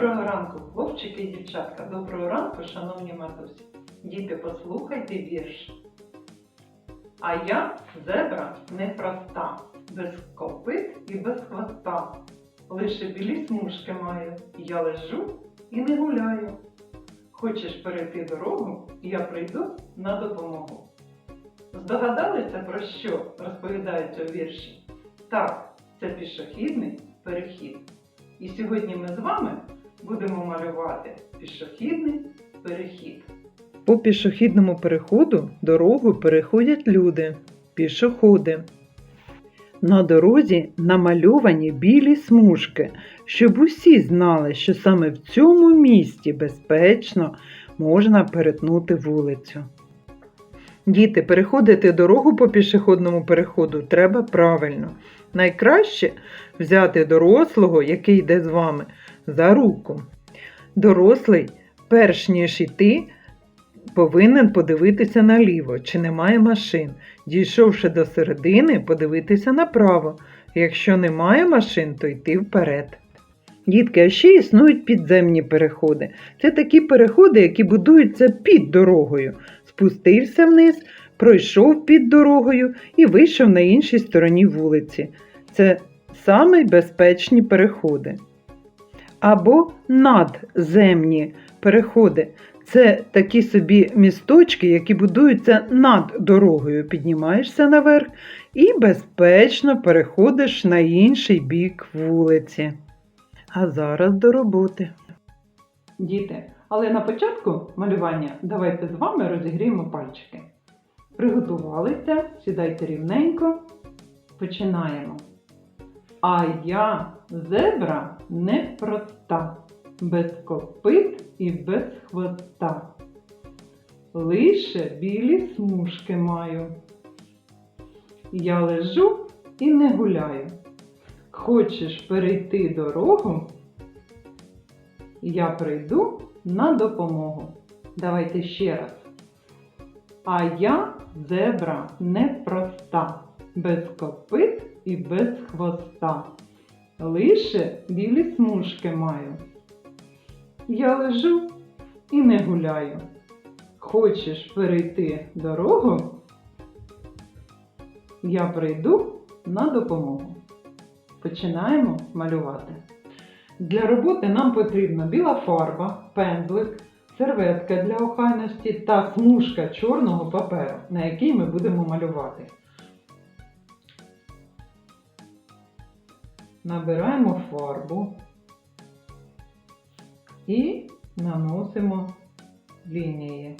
ранку, хлопчики і дівчатка. Доброго ранку, шановні матусі. Діти, послухайте вірш. А я зебра непроста, без копит і без хвоста. Лише білі смужки маю. Я лежу і не гуляю. Хочеш перейти дорогу, я прийду на допомогу. Здогадалися, про що розповідають у вірші? Так, це пішохідний перехід. І сьогодні ми з вами будемо малювати пішохідний перехід. По пішохідному переходу дорогу переходять люди, пішоходи. На дорозі намальовані білі смужки, щоб усі знали, що саме в цьому місті безпечно можна перетнути вулицю. Діти, переходити дорогу по пішохідному переходу треба правильно. Найкраще взяти дорослого, який йде з вами, за руку. Дорослий, перш ніж йти, повинен подивитися наліво, чи немає машин. Дійшовши до середини, подивитися направо. Якщо немає машин, то йти вперед. Дітки, а ще існують підземні переходи. Це такі переходи, які будуються під дорогою. Спустився вниз, пройшов під дорогою і вийшов на іншій стороні вулиці. Це самі безпечні переходи. Або надземні переходи. Це такі собі місточки, які будуються над дорогою. Піднімаєшся наверх і безпечно переходиш на інший бік вулиці. А зараз до роботи. Діти, але на початку малювання давайте з вами розігріємо пальчики. Приготувалися, сідайте рівненько. Починаємо. А я зебра непроста, без копит і без хвоста. Лише білі смужки маю. Я лежу і не гуляю. Хочеш перейти дорогу? Я прийду на допомогу. Давайте ще раз. А я зебра непроста, без копит і без хвоста. Лише білі смужки маю. Я лежу і не гуляю. Хочеш перейти дорогу? Я прийду на допомогу. Починаємо малювати. Для роботи нам потрібна біла фарба, пензлик, серветка для охайності та смужка чорного паперу, на якій ми будемо малювати. Набираємо фарбу і наносимо лінії.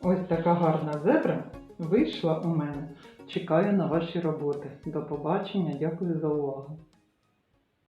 Ось така гарна зебра вийшла у мене. Чекаю на ваші роботи. До побачення, дякую за увагу.